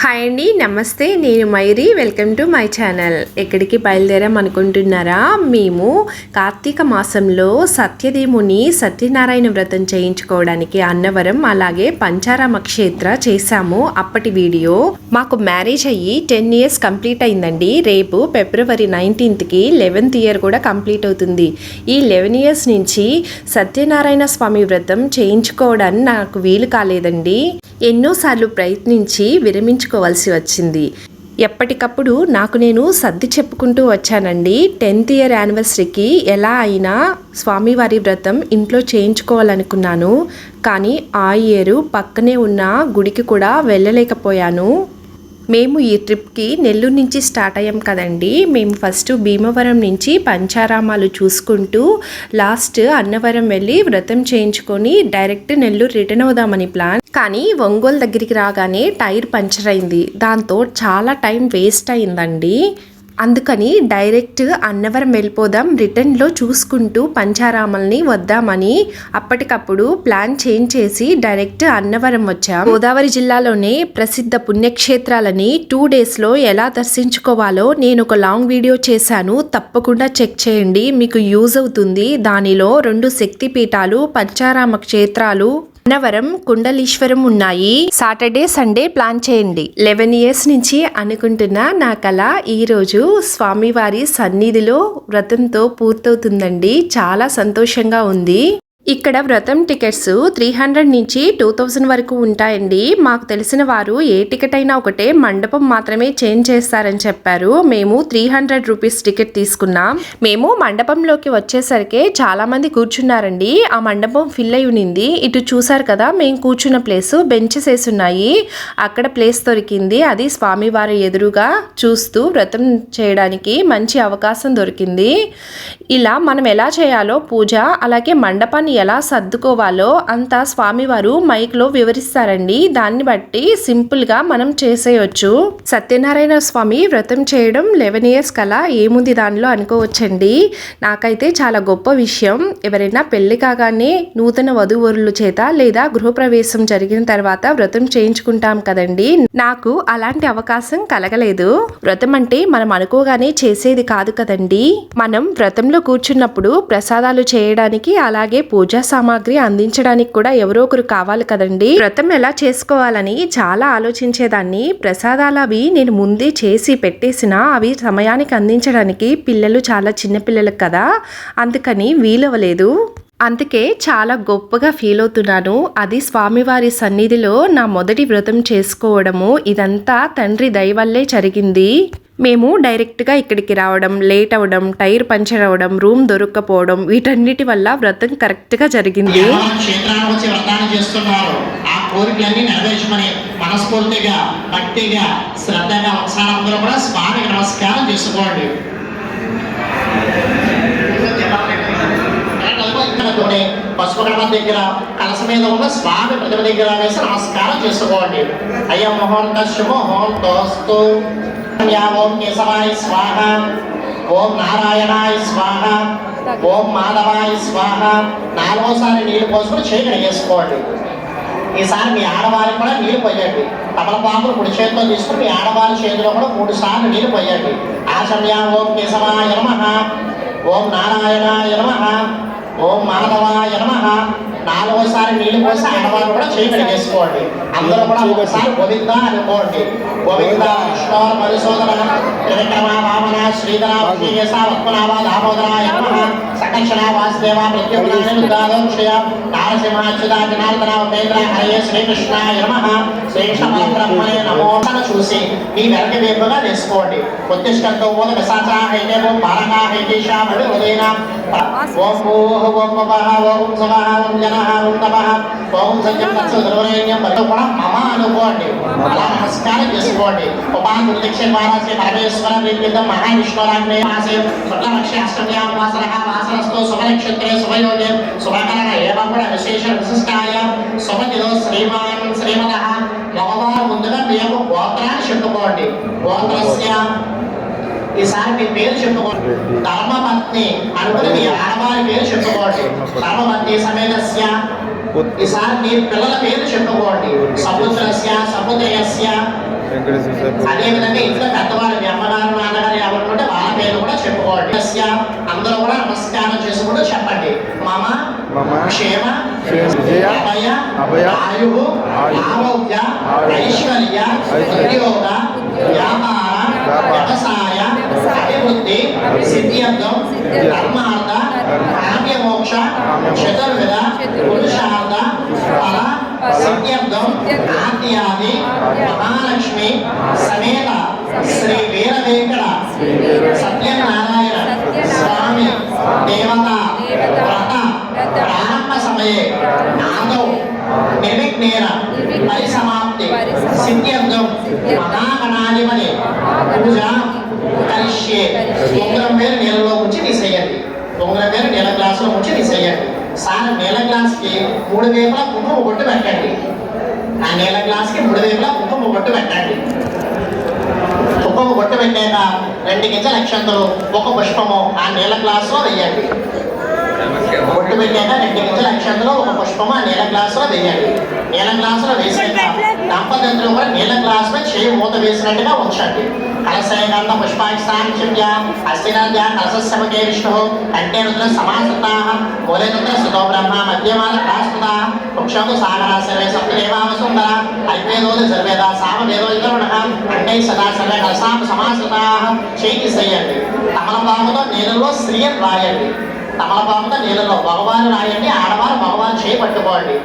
Hi అండి నమస్తే. నేను Mairi. Welcome to my channel ఎక్కడికి బయలుదేరాం అనుకుంటున్నారా? మేము కార్తీక మాసంలో సత్యదేముని సత్యనారాయణ వ్రతం చేయించుకోవడానికి అన్నవరం అలాగే పంచారామ క్షేత్ర చేశాము. అప్పటి వీడియో మాకు మ్యారేజ్ అయ్యి టెన్ ఇయర్స్ కంప్లీట్ అయిందండి. రేపు ఫిబ్రవరి నైన్టీన్త్కి లెవెన్త్ ఇయర్ కూడా కంప్లీట్ అవుతుంది. ఈ లెవెన్ ఇయర్స్ నుంచి సత్యనారాయణ స్వామి వ్రతం చేయించుకోవడానికి నాకు వీలు కాలేదండి. ఎన్నోసార్లు ప్రయత్నించి విరమించుకోవాల్సి వచ్చింది. ఎప్పటికప్పుడు నాకు నేను సర్ది చెప్పుకుంటూ వచ్చానండి టెన్త్ ఇయర్ యానివర్సరీకి ఎలా అయినా స్వామివారి వ్రతం ఇంట్లో చేయించుకోవాలనుకున్నాను. కానీ ఆ ఇయర్ పక్కనే ఉన్న గుడికి కూడా వెళ్ళలేకపోయాను. మేము ఈ ట్రిప్కి నెల్లూరు నుంచి స్టార్ట్ అయ్యాం కదండి. మేము ఫస్ట్ భీమవరం నుంచి పంచారామాలు చూసుకుంటూ లాస్ట్ అన్నవరం వెళ్ళి వ్రతం చేయించుకొని డైరెక్ట్ నెల్లూరు రిటర్న్ అవుదామని ప్లాన్. కానీ ఒంగోలు దగ్గరికి రాగానే టైర్ పంచర్ అయింది. దాంతో చాలా టైం వేస్ట్ అయిందండి. అందుకని డైరెక్ట్ అన్నవరం వెళ్ళిపోదాం రిటర్న్లో చూసుకుంటూ పంచారామల్ని వద్దామని అప్పటికప్పుడు ప్లాన్ చేంజ్ చేసి డైరెక్ట్ అన్నవరం వచ్చాం. గోదావరి జిల్లాలోనే ప్రసిద్ధ పుణ్యక్షేత్రాలని టూ డేస్లో ఎలా దర్శించుకోవాలో నేను ఒక లాంగ్ వీడియో చేశాను. తప్పకుండా చెక్ చేయండి మీకు యూజ్ అవుతుంది. దానిలో రెండు శక్తి పీఠాలు పంచారామ క్షేత్రాలు అన్నవరం కుండలీశ్వరం ఉన్నాయి. సాటర్డే సండే ప్లాన్ చేయండి. లెవెన్ ఇయర్స్ నుంచి అనుకుంటున్న నా కళ ఈరోజు స్వామివారి సన్నిధిలో వ్రతంతో పూర్తవుతుందండి. చాలా సంతోషంగా ఉంది. ఇక్కడ వ్రతం టికెట్స్ త్రీ హండ్రెడ్ నుంచి టూ థౌజండ్ వరకు ఉంటాయండి. మాకు తెలిసిన వారు ఏ టికెట్ అయినా ఒకటే మండపం మాత్రమే చేంజ్ చేస్తారని చెప్పారు. మేము త్రీ హండ్రెడ్ రూపీస్ టికెట్ తీసుకున్నాం. మేము మండపంలోకి వచ్చేసరికి చాలా మంది కూర్చున్నారండి. ఆ మండపం ఫిల్ అయి ఉన్నింది ఇటు చూసారు కదా మేము కూర్చున్న ప్లేస్ బెంచెస్ వేసి ఉన్నాయి. అక్కడ ప్లేస్ దొరికింది. అది స్వామివారి ఎదురుగా చూస్తూ వ్రతం చేయడానికి మంచి అవకాశం దొరికింది. ఇలా మనం ఎలా చేయాలో పూజ అలాగే మండపాన్ని ఎలా సర్దుకోవాలో అంతా స్వామివారు మైక్లో వివరిస్తారండి. దాన్ని బట్టి సింపుల్గా మనం చేసేయచ్చు. సత్యనారాయణ స్వామి వ్రతం చేయడం లెవెన్ ఇయర్స్ కల ఏముంది దానిలో అనుకోవచ్చండి. నాకైతే చాలా గొప్ప విషయం. ఎవరైనా పెళ్ళి కాగానే నూతన వధువరుల చేత లేదా గృహప్రవేశం జరిగిన తర్వాత వ్రతం చేయించుకుంటాం కదండి. నాకు అలాంటి అవకాశం కలగలేదు. వ్రతం అంటే మనం అనుకోగానే చేసేది కాదు కదండి. మనం వ్రతంలో కూర్చున్నప్పుడు ప్రసాదాలు చేయడానికి అలాగే పూజ సామాగ్రి అందించడానికి కూడా ఎవరో ఒకరు కావాలి కదండి. వ్రతం ఎలా చేసుకోవాలని చాలా ఆలోచించేదాన్ని. ప్రసాదాలు అవి నేను ముందే చేసి పెట్టేసిన అవి సమయానికి అందించడానికి పిల్లలు చాలా చిన్నపిల్లలకు కదా. అందుకని వీలవ్వలేదు. అందుకే చాలా గొప్పగా ఫీల్ అవుతున్నాను. అది స్వామివారి సన్నిధిలో నా మొదటి వ్రతం చేసుకోవడము. ఇదంతా తండ్రి దయ వల్లే జరిగింది. మేము డైరెక్ట్గా ఇక్కడికి రావడం లేట్ అవ్వడం టైర్ పంచర్ అవ్వడం రూమ్ దొరక్కపోవడం వీటన్నిటి వల్ల వ్రతం కరెక్ట్గా జరిగింది. మనస్ఫూర్తిగా భక్తిగా శ్రద్ధగా కూడా స్వామికి నమస్కారం చేసుకోండి. తోనే పసుపు దగ్గర కలస మీద ఉన్న స్వామి ప్రతిమ దగ్గర వేసి నమస్కారం చేసుకోండి. అయ్య ముహూర్త శుభముహూర్తోస్తు దోస్తు ఓం కేశవాయ స్వాహ. ఓం నారాయణాయ స్వాహ. ఓం మాధవాయ స్వాహ. నాలుగోసారి నీళ్ళు పోసుకుని చేయి చేసుకోండి ఈసారి మీ ఆడవారికి కూడా నీళ్ళు పోయండి. తమలపాకులు కుడి చేతిలో తీసుకుని మీ ఆడవారి చేతిలో కూడా మూడు సార్లు నీళ్ళు పోయండి. ఆచమ్య ఓం కేశవాయ నమ. ఓం నారాయణాయ నమ. ఓం మాధవాయ నమ. నాలుగోసారి నీళ్ళు పోసి ఆడవాళ్ళు కూడా చేయి కడిగేసుకోండి అందరూ కూడా ఒకసారి గోవింద అనుకోండి. గోవింద కృష్ణ పరిశోధన త్రివిక్రమ వామన శ్రీధర శ్రీయస పద్మనాభ దామోదరాయ నమ సంకర్షణ వాసుదేవ ప్రత్యుమ్నాయ రుద్రాదోక్షయ నారసింహ జనార్దన ఉపేంద్ర హరే శ్రీకృష్ణ యమ శ్రీకృష్ణ పరబ్రహ్మణే నమో అని చూసి మీ వెనక వేపుగా వేసుకోండి. ఉత్తిష్టంతో ఓద విశాచా హైతే ఓం బాలకా హైతేషా మడి ఉదయన ఓం భూః ఓం ఓం సవః ఓం జనః ఓం ఓం సత్యం తత్సు ధ్రువరేణ్యం మరి మమ అనుకోండి అలా నమస్కారం చేసుకోండి ఉపాన్ దుర్దక్ష ద్వారా పరమేశ్వర ప్రీత్యుద్ధం మహావిష్ణురాగ్నే మాసే శుక్లపక్ష అష్టమ్యాం వాసరః వాసరస్తో శుభనక్షత్రే శుభయోగే శుభకరణ ఏవం కూడా విశేష విశిష్టాయ శుభతిలో శ్రీమాన్ శ్రీమదః మగవారు ముందుగా మీ యొక్క గోత్రాన్ని చెప్పుకోండి గోత్రస్య ఈసారి మీ పేరు చెప్పుకోండి. ధర్మపత్ని అనుకుని మీ ఆడవారి పేరు చెప్పుకోండి. ధర్మపత్ని సమేతస్య. ఈసారి మీ పిల్లల పేరు చెప్పుకోండి. సముద్రస్య సముద్రయస్య వెంకటేశ్వర స్వామి అదే విధంగా ఇంట్లో పెద్దవాళ్ళు మీ అమ్మగారు నాన్నగారు ఎవరు ఉంటే వాళ్ళ పేర్లు కూడా చెప్పుకోండి. అందరూ కూడా నమస్కారం చేసుకుంటూ చెప్పండి. మమ క్షేమ అభయ ఆరోగ్య ఐశ్వర్య ఉద్యోగ వ్యాపార వ్యవసాయ వ్యవసాయ సిద్ధ్యంతం ధర్మార్థ ధర్మ కామ్యమోక్ష చతుర్విధ పురుషార్థ ఫల సిద్ధ్యర్థం ఆద్యాది మహాలక్ష్మి సమేత శ్రీ వీర వెంకట సత్యనారాయణ స్వామి దేవత వ్రత ప్రారంభ సమయే ఆదౌ నిర్విఘ్నేన పరిసమాప్తి. సిద్ధ్యర్థం మహాగణాధిపతి పూజ కలిష్యే ఉంగరం పేరు నీళ్ళలో ఉంచి తీసేయండి. ఉంగరం పేరు నీళ్ళ గ్లాసులో ఉంచి తీసేయండి. సార్ నీళ్ళ గ్లాస్కి మూడు వేపుల కుంకుమ బొట్టు పెట్టండి. ఆ నీళ్ళ గ్లాస్కి మూడు వేపుల కుంకుమ బొట్టు పెట్టండి. కుంకుమ బొట్టు పెట్టాక రెండు గింజల అక్షంతలు ఒక పుష్పము ఆ నీళ్ళ గ్లాసులో వేయండి బొట్టు పెట్టాక రెండు గింజల అక్షంతలు ఒక పుష్పము ఆ నీళ్ళ గ్లాసులో వేయండి నీళ్ళ గ్లాసులో వేసాక దంపతులు కూడా నీళ్ళ గ్లాసులో చేయి మూత వేసినట్టుగా ఉంచండి. కలశయగంధ పుష్పాక్షాంక్షిభ్య హస్తినాద్య కలశస్యముఖే విష్ణు కంటే రుద్ర సమాసృతా మూలే రుద్ర సుతో బ్రహ్మ మధ్యమాన ప్రాస్తుత వృక్షకు సాగర సర్వే సప్తదేవామ సుందర అల్పేదోది సర్వేద సామవేదో ఇతరుణ అంటే సదా సర్వే కలసామ సమాసృతా చేయి చేయండి తమలపాముతో నీళ్ళలో స్త్రీయం రాయండి. తమలపాముతో నీళ్ళలో భగవాను రాయండి ఆడవారు మగవారు చేపట్టుకోండి.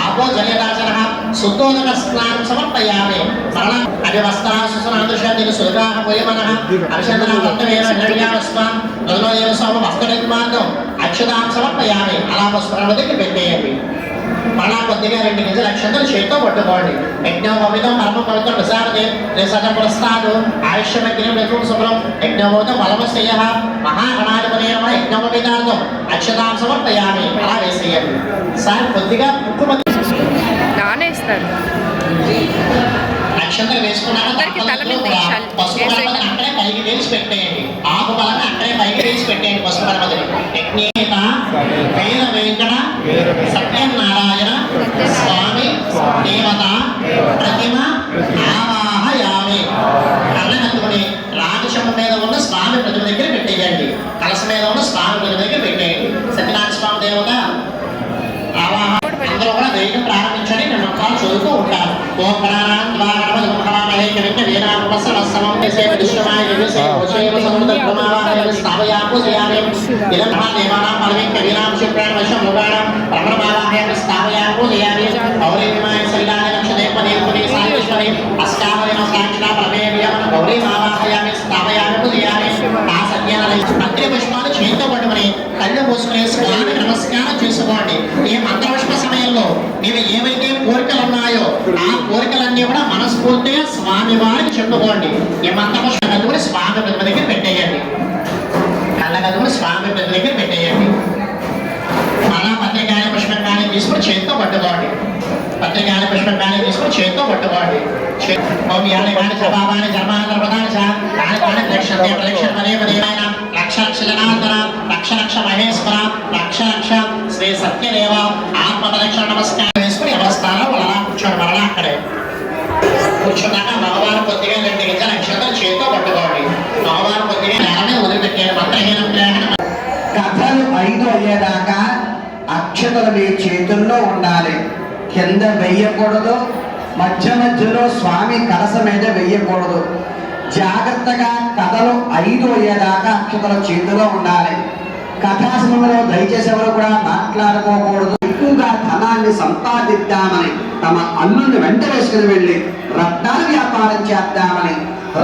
ఆపో జలరాజన శుద్ధోదక స్నానం సమర్పయామి. మరణ అభివస్త్రా సుసనాదృశ్యాన్ని సుధాహ పుయమన. పోయమన భక్తవేర హృదయాస్వాం నదులో దేవ సోమ వస్త్ర నిర్మాణం. అక్షదాం సమర్పయామి. అలా పుష్పరమతికి పెట్టేయండి. మళ్ళా కొద్దిగా రెండు గింజల అక్షంతలు చేతితో పట్టుకోండి. యజ్ఞం పవితం పరమ పవిత్రం ప్రసాదతే నిసజ పురస్తాదు ఆయుష్యమగ్నం విష్ణు శుభ్రం యజ్ఞమోతం బలమస్య మహాగణాధిపతి యజ్ఞోపవితార్థం అక్షతాం సమర్పయామి. అలా వేసేయండి. సార్ కొద్దిగా కుంకుమ నానేస్తారు. అక్షంతలు వేసుకున్నాక అందరికీ తల మీద కూడా వేయాలి. పసుపు గణపతిని అక్కడే పైకి వేసి పెట్టేయండి ఆకు బలంగా అక్కడే పైకి వేసి పెట్టేయండి పసుపు గణపతిని యజ్ఞేత వీర వెంకట వీర వెంకట సత్యనారాయణ స్వామి దేవత ప్రతిమ ఆవాహయామి కళ్ళనెత్తుకుని రాజశమ్మ మీద ఉన్న స్వామి ప్రతిమ దగ్గర పెట్టేయండి కలస మీద ఉన్న స్వామి ప్రతిమ దగ్గర పెట్టేయండి సత్యనారాయణ స్వామి దేవత ఆవాహ అందరూ కూడా వేయడం ప్రారంభించండి నేను మంత్రాలు చదువుతూ ఉంటాను ఓం గణానాం త్వా గణపతి మహామహే కవిత వీరాపవస్సవస్సవం దేశే విష్ణుమాయ దివ్యసే వశేవ సముద్ర బ్రహ్మావాహయ స్థాపయాపు జయామి ఇదం మహాదేవానాం పరమే కవీనాం శుక్రాన్ వశం ముగాణం బ్రహ్మమావాహయ స్థాపయాపు జయామి గౌరీమాయ శరీరాయ లక్షదేవ దేవపదే సాయేశ్వరి అష్టావయన సాక్షిణ పరమే వ్యమన గౌరీ మావాహయామి స్థాపయాపు జయామి ఆ సత్యాలయ మంత్రి పుష్పాలు చేతితో పట్టుకుని కళ్ళు మూసుకుని స్వామి నమస్కారం చేసుకోండి ఈ మంత్రపుష్ప సమయంలో మీరు ఏమైతే కోరికలు ఉన్నాయో ఆ కోరికలన్నీ కూడా మనస్ఫూర్తిగా స్వామి వారికి చెప్పుకోండి ఈ మంత్రపుష్ప కదువుని స్వామి పెద్ద దగ్గర పెట్టేయండి. కళ్ళ కదువుని స్వామి పెద్ద దగ్గర పెట్టేయండి. మళ్ళా పత్రికాయ పుష్పం తీసుకుని చేతితో పట్టుకోండి. పత్రికాయ పుష్పం తీసుకుని చేతితో పట్టుకోండి. చే- ఓం యాని కాని సభావాని ధర్మాంతర ప్రధాన చ కాని లక్ష లక్ష జనార్దన లక్ష లక్ష మహేశ్వర లక్ష లక్ష శ్రీ సత్యదేవ ఆత్మ ప్రదక్షిణ నమస్కారం. అక్కడే. కూర్చున్నాక మగవారు కొద్దిగా రెండు గింజల నక్షత్రం చేతితో పట్టుకోండి మగవారు కొద్దిగా నేల మీద వదిలిపెట్టారు మంత్రహీనం లేకుండా. కథలు ఐదు అయ్యేదాకా అక్షతలు మీ చేతుల్లో ఉండాలి. కింద వెయ్యకూడదు మధ్య మధ్యలో స్వామి కలస మీద వెయ్యకూడదు. జాగ్రత్తగా కథలు ఐదు అయ్యేదాకా అక్షతల చేతిలో ఉండాలి. కథాశ్రమంలో దయచేసి ఎవరు కూడా మాట్లాడుకోకూడదు. ఎక్కువగా ధనాన్ని సంపాదిద్దామని తమ అల్లుని వెంట వేసుకుని వెళ్ళి రత్నాల వ్యాపారం చేద్దామని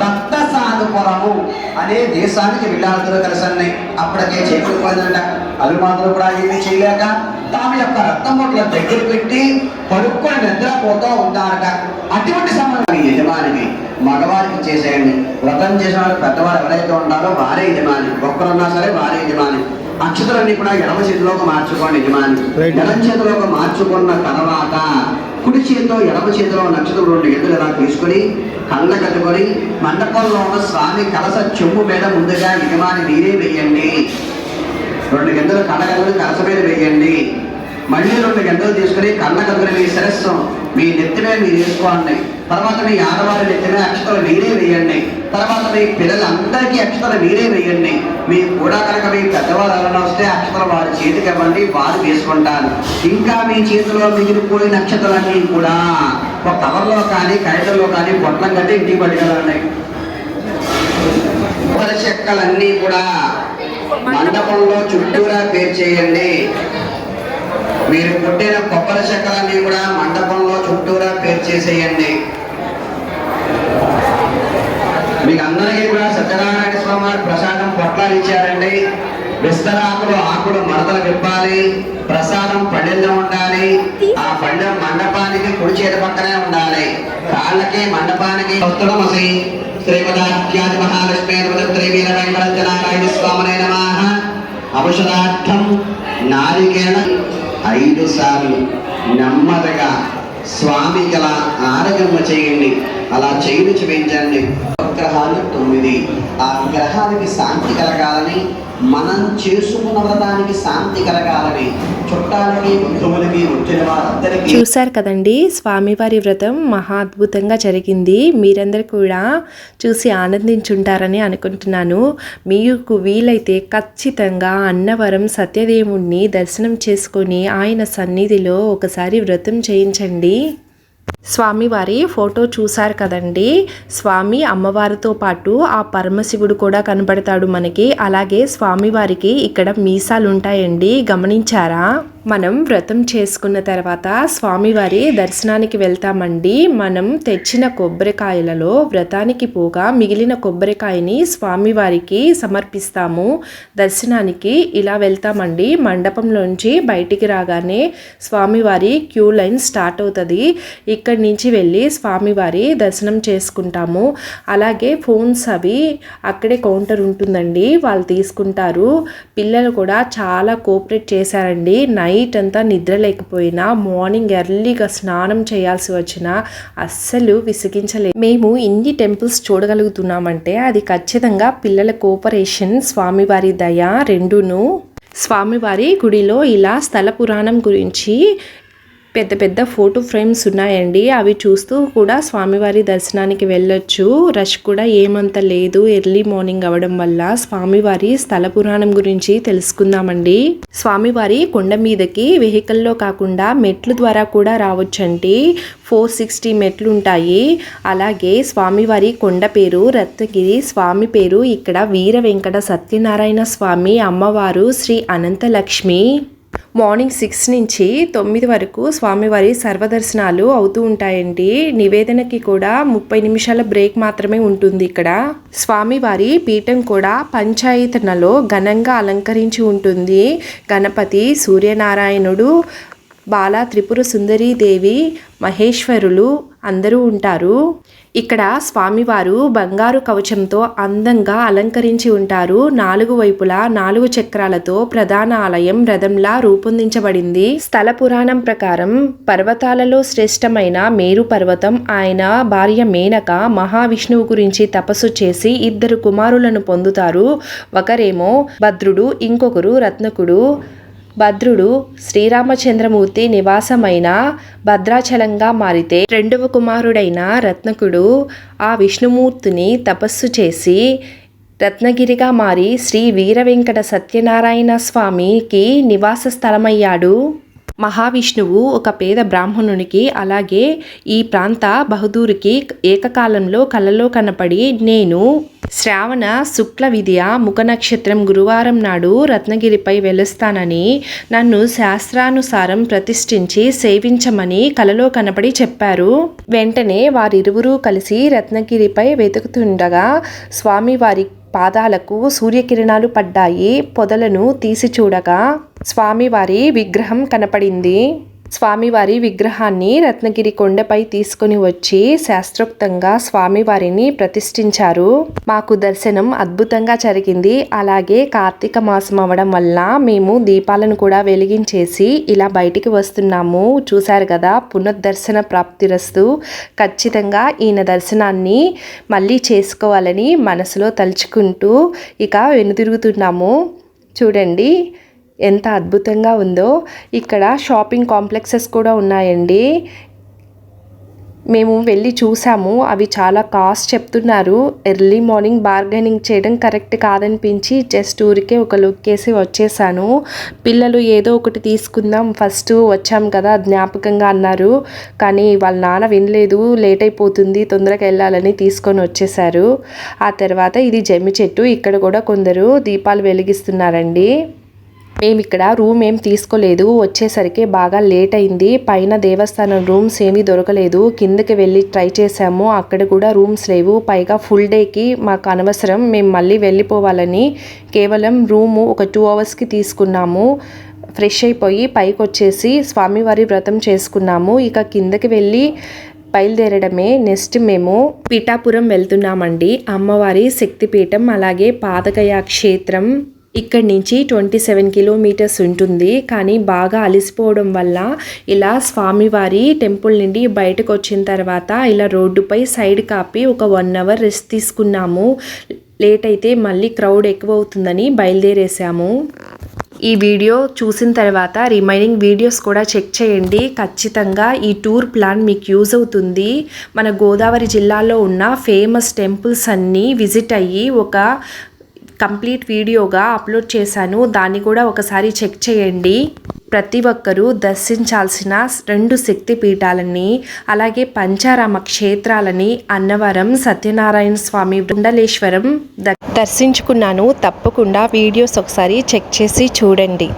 రక్తసానుపురము అనే దేశానికి వెళ్ళాల్సిన కలిసన్నాయి అప్పటికే చేకూరిపోయిందంట అభిమానులు కూడా ఏమి చేయలేక తాము యొక్క రక్తం ముట్ల దగ్గర పెట్టి పడుక్కొని నిద్రపోతూ ఉంటారట. అటువంటి సమయం యజమానికి మగవారికి చేసేయండి. వ్రతం చేసిన వాళ్ళు పెద్దవారు ఎవరైతే ఉంటారో వారే యజమాని. ఒక్కరున్నా సరే వారే యజమాని. అక్షతలన్నీ కూడా ఎడమ చేతిలోకి మార్చుకోండి యజమాని. ఎడమ చేతిలోకి మార్చుకున్న తర్వాత కుడి చేతితో ఎడమ చేతిలో నక్షత్రం రెండు ఎద్దులు ఇలా తీసుకొని కళ్ళ కట్టుకొని మండపంలో ఉన్న స్వామి కలస చెంబు మీద ముందుగా యజమాని మీరే వేయండి. రెండు గంటలు కళ్ళ కట్టుకుని కలస మీద వేయండి. మళ్ళీ రెండు గంటలు తీసుకుని కళ్ళ కట్టుకుని మీ శిరస్సు మీ నెత్తి మీద మీరు వేసుకోండి. తర్వాత మీ ఆడవారి నెత్తిన అక్షతలు మీరే వేయండి. తర్వాత మీ పిల్లలందరికీ అక్షతలు మీరే వేయండి. మీరు కూడా కనుక మీ పెద్దవారు ఎవరైనా వస్తే అక్షతలు వారి చేతికి ఇవ్వండి వారు వేసుకుంటారు. ఇంకా మీ చేతిలో మిగిలిపోయిన నక్షత్రాలన్నీ కూడా ఒక కవర్లో కానీ కాగితంలో కానీ పొట్లం కట్టి ఇంటికి పట్టుకెళ్ళండి కొబ్బరి చెక్కలన్నీ కూడా మండపంలో చుట్టూరా పేర్చేయండి మీరు పుట్టిన కొబ్బరి చెక్కలన్నీ కూడా మండపంలో చుట్టూరా పేర్చేసేయండి మీకు అందరికీ కూడా సత్యనారాయణ స్వామి వారు ప్రసాదం పొట్లాలు ఇచ్చారండి విస్తరాకులు ఆకులు మడతలు విప్పాలి ప్రసాదం పళ్ళెల్లో ఉండాలి ఆ పళ్ళెం మండపానికి కుడి చేతి పక్కనే ఉండాలి. కాళ్ళకి మండపానికి భక్తుడమసి శ్రీమదాఖ్యాతి మహాలక్ష్మి త్రివీర వీర వెంకటనారాయణ స్వామినే నమః. ఔషధార్థం నారికేళ ఐదు సార్లు నెమ్మదిగా స్వామికి అలా ఆరగమ్మ చేయండి అలా చేయుడు చూపించండి గ్రహాలు తొమ్మిది. ఆ గ్రహానికి శాంతి కలగాలని మనం చేసుకున్న వ్రతానికి శాంతి కలగాలని చుట్టాలకి బంధువులకి వచ్చిన వారందరికీ చూశారు కదండి స్వామివారి వ్రతం మహా అద్భుతంగా జరిగింది. మీరందరూ కూడా చూసి ఆనందించుంటారని అనుకుంటున్నాను. మీకు వీలైతే ఖచ్చితంగా అన్నవరం సత్యదేవుణ్ణి దర్శనం చేసుకొని ఆయన సన్నిధిలో ఒకసారి వ్రతం చేయించండి. స్వామివారి ఫోటో చూశారు కదండి. స్వామి అమ్మవారితో పాటు ఆ పరమశివుడు కూడా కనబడతాడు మనకి. అలాగే స్వామివారికి ఇక్కడ మీసాలు ఉంటాయండి గమనించారా? మనం వ్రతం చేసుకున్న తర్వాత స్వామివారి దర్శనానికి వెళ్తామండి. మనం తెచ్చిన కొబ్బరికాయలలో వ్రతానికి పోగా మిగిలిన కొబ్బరికాయని స్వామివారికి సమర్పిస్తాము. దర్శనానికి ఇలా వెళ్తామండి. మండపంలోంచి బయటికి రాగానే స్వామివారి క్యూ లైన్ స్టార్ట్ అవుతుంది. ఇక్కడి నుంచి వెళ్ళి స్వామివారి దర్శనం చేసుకుంటాము. అలాగే ఫోన్స్ అవి అక్కడే కౌంటర్ ఉంటుందండి. వాళ్ళు తీసుకుంటారు. పిల్లలు కూడా చాలా కోఆపరేట్ చేశారండి. నైట్ అంతా నిద్ర లేకపోయినా మార్నింగ్ ఎర్లీగా స్నానం చేయాల్సి వచ్చినా అస్సలు విసిగించలేదు మేము ఇన్ని టెంపుల్స్ చూడగలుగుతున్నామంటే అది ఖచ్చితంగా పిల్లల కోఆపరేషన్ స్వామివారి దయ రెండును. స్వామివారి గుడిలో ఇలా స్థల పురాణం గురించి పెద్ద పెద్ద ఫోటో ఫ్రేమ్స్ ఉన్నాయండి. అవి చూస్తూ కూడా స్వామివారి దర్శనానికి వెళ్ళొచ్చు. రష్ కూడా ఏమంత లేదు. ఎర్లీ మార్నింగ్ అవ్వడం వల్ల స్వామివారి స్థల పురాణం గురించి తెలుసుకుందామండి. స్వామివారి కొండ మీదకి వెహికల్లో కాకుండా మెట్లు ద్వారా కూడా రావచ్చండి. ఫోర్ సిక్స్టీ మెట్లు ఉంటాయి. అలాగే స్వామివారి కొండ పేరు రత్నగిరి స్వామి పేరు ఇక్కడ వీర వెంకట సత్యనారాయణ స్వామి అమ్మవారు శ్రీ అనంతలక్ష్మి. మార్నింగ్ సిక్స్ నుంచి తొమ్మిది వరకు స్వామివారి సర్వదర్శనాలు అవుతూ ఉంటాయండి. నివేదనకి కూడా ముప్పై నిమిషాల బ్రేక్ మాత్రమే ఉంటుంది ఇక్కడ. స్వామివారి పీఠం కూడా పంచాయతనలో ఘనంగా అలంకరించి ఉంటుంది. గణపతి సూర్యనారాయణుడు బాల త్రిపుర సుందరీదేవి మహేశ్వరులు అందరూ ఉంటారు. ఇక్కడ స్వామివారు బంగారు కవచంతో అందంగా అలంకరించి ఉంటారు. నాలుగు వైపులా నాలుగు చక్రాలతో ప్రధాన ఆలయం రథంలా రూపొందించబడింది. స్థల పురాణం ప్రకారం పర్వతాలలో శ్రేష్టమైన మేరు పర్వతం ఆయన భార్య మేనక మహావిష్ణువు గురించి తపస్సు చేసి ఇద్దరు కుమారులను పొందుతారు. ఒకరేమో భద్రుడు ఇంకొకరు రత్నకుడు. భద్రుడు శ్రీరామచంద్రమూర్తి నివాసమైన భద్రాచలంగా మారితే రెండవ కుమారుడైన రత్నకుడు ఆ విష్ణుమూర్తిని తపస్సు చేసి రత్నగిరిగా మారి శ్రీ వీర వెంకట సత్యనారాయణ స్వామికి నివాస స్థలమయ్యాడు. మహావిష్ణువు ఒక పేద బ్రాహ్మణునికి అలాగే ఈ ప్రాంత బహదూరికి ఏకకాలంలో కలలో కనపడి నేను శ్రావణ శుక్ల విద్య ముఖ నక్షత్రం గురువారం నాడు రత్నగిరిపై వెలుస్తానని నన్ను శాస్త్రానుసారం ప్రతిష్ఠించి సేవించమని కలలో కనబడి చెప్పారు. వెంటనే వారిరువురూ కలిసి రత్నగిరిపై వెతుకుతుండగా స్వామివారి పాదాలకు సూర్యకిరణాలు పడ్డాయి. పొదలను తీసి చూడగా స్వామివారి విగ్రహం కనపడింది. స్వామివారి విగ్రహాన్ని రత్నగిరి కొండపై తీసుకొని వచ్చి శాస్త్రోక్తంగా స్వామివారిని ప్రతిష్ఠించారు. మాకు దర్శనం అద్భుతంగా జరిగింది. అలాగే కార్తీక మాసం అవడం వల్ల మేము దీపాలను కూడా వెలిగించేసి ఇలా బయటికి వస్తున్నాము. చూశారు కదా పునర్దర్శన ప్రాప్తిరస్తు ఖచ్చితంగా ఈయన దర్శనాన్ని మళ్ళీ చేసుకోవాలని మనసులో తలుచుకుంటూ ఇక వెనుతిరుగుతున్నాము చూడండి. ఎంత అద్భుతంగా ఉందో. ఇక్కడ షాపింగ్ కాంప్లెక్సెస్ కూడా ఉన్నాయండి. మేము వెళ్ళి చూసాము. అవి చాలా కాస్ట్ చెప్తున్నారు. ఎర్లీ మార్నింగ్ బార్గెనింగ్ చేయడం కరెక్ట్ కాదనిపించి జస్ట్ ఊరికే ఒక లుక్ వేసి వచ్చేసాను. పిల్లలు ఏదో ఒకటి తీసుకుందాం ఫస్ట్ వచ్చాం కదా జ్ఞాపకంగా అన్నారు. కానీ వాళ్ళ నాన్న వినలేదు. లేట్ అయిపోతుంది. తొందరగా వెళ్ళాలని తీసుకొని వచ్చేసారు. ఆ తర్వాత ఇది జమ్మి చెట్టు. ఇక్కడ కూడా కొందరు దీపాలు వెలిగిస్తున్నారండి. మేము ఇక్కడ రూమ్ ఏం తీసుకోలేదు. వచ్చేసరికి బాగా లేట్ అయింది. పైన దేవస్థానం రూమ్స్ ఏమీ దొరకలేదు. కిందకి వెళ్ళి ట్రై చేసాము అక్కడ కూడా రూమ్స్ లేవు. పైగా ఫుల్ డేకి మాకు అనవసరం. మేము మళ్ళీ వెళ్ళిపోవాలని కేవలం రూము ఒక టూ అవర్స్కి తీసుకున్నాము. ఫ్రెష్ అయిపోయి పైకి వచ్చేసి స్వామివారి వ్రతం చేసుకున్నాము. ఇక కిందకి వెళ్ళి బయలుదేరడమే నెక్స్ట్ మేము. పిఠాపురం వెళ్తున్నామండి. అమ్మవారి శక్తిపీఠం అలాగే పాదకయా క్షేత్రం ఇక్కడి నుంచి ట్వంటీ సెవెన్ కిలోమీటర్స్ ఉంటుంది. కానీ బాగా అలసిపోవడం వల్ల ఇలా స్వామివారి టెంపుల్ నుండి బయటకు వచ్చిన తర్వాత ఇలా రోడ్డుపై సైడ్ కాపి ఒక వన్ అవర్ రెస్ట్ తీసుకున్నాము. లేట్ అయితే మళ్ళీ క్రౌడ్ ఎక్కువ అవుతుందని బయలుదేరేసాము. ఈ వీడియో చూసిన తర్వాత రిమైనింగ్ వీడియోస్ కూడా చెక్ చేయండి. ఖచ్చితంగా ఈ టూర్ ప్లాన్ మీకు యూజ్ అవుతుంది. మన గోదావరి జిల్లాలో ఉన్న ఫేమస్ టెంపుల్స్ అన్నీ విజిట్ అయ్యి ఒక కంప్లీట్ వీడియోగా అప్లోడ్ చేశాను. దాన్ని కూడా ఒకసారి చెక్ చేయండి. ప్రతి ఒక్కరూ దర్శించాల్సిన రెండు శక్తి పీఠాలని అలాగే పంచారామ క్షేత్రాలని అన్నవరం సత్యనారాయణ స్వామి బృండలేశ్వరం ద- దర్శించుకున్నాను. తప్పకుండా వీడియోస్ ఒకసారి చెక్ చేసి చూడండి.